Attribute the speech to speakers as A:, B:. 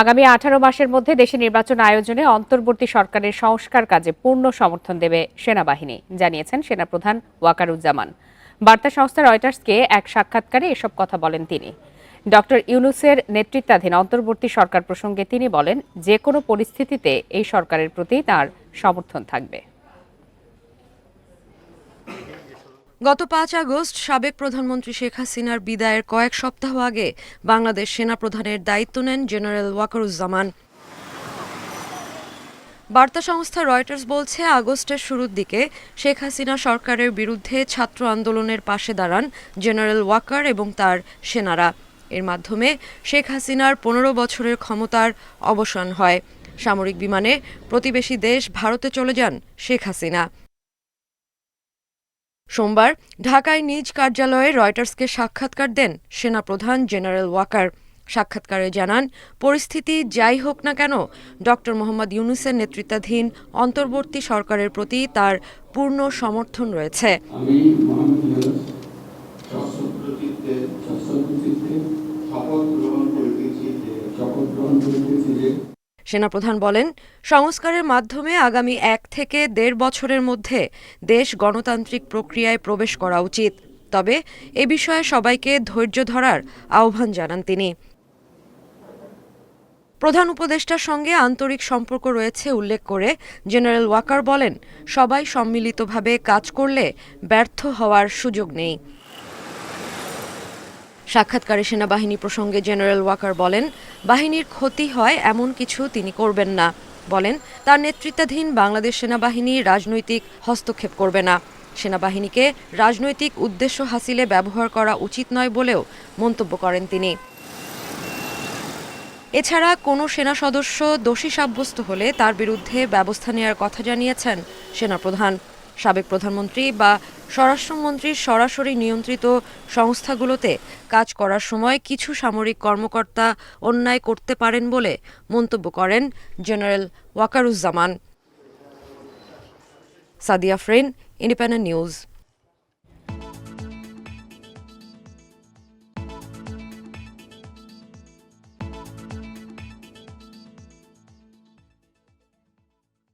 A: আগামী আঠারো মাসের মধ্যে দেশে নির্বাচন আয়োজনে অন্তর্বর্তী সরকারের সংস্কার কাজে পূর্ণ সমর্থন দেবে সেনাবাহিনী, জানিয়েছেন সেনাপ্রধান ওয়াকারুজ্জামান। বার্তা সংস্থা রয়টার্সকে এক সাক্ষাৎকারে এসব কথা বলেন তিনি। ডক্টর ইউনুসের নেতৃত্বাধীন অন্তর্বর্তী সরকার প্রসঙ্গে তিনি বলেন, যে কোনো পরিস্থিতিতে এই সরকারের প্রতি তার সমর্থন থাকবে।
B: গত পাঁচ আগস্ট সাবেক প্রধানমন্ত্রী শেখ হাসিনার বিদায়ের কয়েক সপ্তাহ আগে বাংলাদেশ সেনাপ্রধানের দায়িত্ব নেন জেনারেল ওয়াকারুজ্জামান। বার্তা সংস্থা রয়টার্স বলছে, আগস্টের শুরুর দিকে শেখ হাসিনা সরকারের বিরুদ্ধে ছাত্র আন্দোলনের পাশে দাঁড়ান জেনারেল ওয়াকার এবং তার সেনারা। এর মাধ্যমে শেখ হাসিনার পনেরো বছরের ক্ষমতার অবসান হয়। সামরিক বিমানে প্রতিবেশী দেশ ভারতে চলে যান শেখ হাসিনা। সোমবার ঢাকায় নিজ কার্যালয়ে রয়টার্সকে সাক্ষাৎকার দেন সেনাপ্রধান জেনারেল ওয়াকার। সাক্ষাৎকারে জানান, পরিস্থিতি যাই হোক না কেন, ডক্টর মোহাম্মদ ইউনুসের নেতৃত্বাধীন অন্তর্বর্তী সরকারের প্রতি তার পূর্ণ সমর্থন রয়েছে।
C: শপথ গ্রহণ যে
B: সেনাপ্রধান বলেন, সংস্কারের মাধ্যমে আগামী এক থেকে দেড় বছরের মধ্যে দেশ গণতান্ত্রিক প্রক্রিয়ায় প্রবেশ করা উচিত। তবে এ বিষয়ে সবাইকে ধৈর্য ধরার আহ্বান জানান তিনি। প্রধান উপদেষ্টার সঙ্গে আন্তরিক সম্পর্ক রয়েছে উল্লেখ করে জেনারেল ওয়াকার বলেন, সবাই সম্মিলিতভাবে কাজ করলে ব্যর্থ হওয়ার সুযোগ নেই। সাক্ষাৎকারে সেনাবাহিনী প্রসঙ্গে জেনারেল ওয়াকার বলেন, বাহিনীর ক্ষতি হয় এমন কিছু তিনি করবেন না। বলেন, তার নেতৃত্বাধীন বাংলাদেশ সেনাবাহিনী রাজনৈতিক হস্তক্ষেপ করবে না। সেনাবাহিনীকে রাজনৈতিক উদ্দেশ্য হাসিলে ব্যবহার করা উচিত নয় বলেও মন্তব্য করেন তিনি। এছাড়া কোনো সেনা সদস্য দোষী সাব্যস্ত হলে তার বিরুদ্ধে ব্যবস্থা নেওয়ার কথা জানিয়েছেন সেনাপ্রধান। সাবেক প্রধানমন্ত্রী বা স্বরাষ্ট্রমন্ত্রীর সরাসরি নিয়ন্ত্রিত সংস্থাগুলোতে কাজ করার সময় কিছু সামরিক কর্মকর্তা অন্যায় করতে পারেন বলে মন্তব্য করেন জেনারেল ওয়াকারুজ্জামান। সাদিয়া ফ্রেন, ইন্ডিপেন্ডেন্ট নিউজ।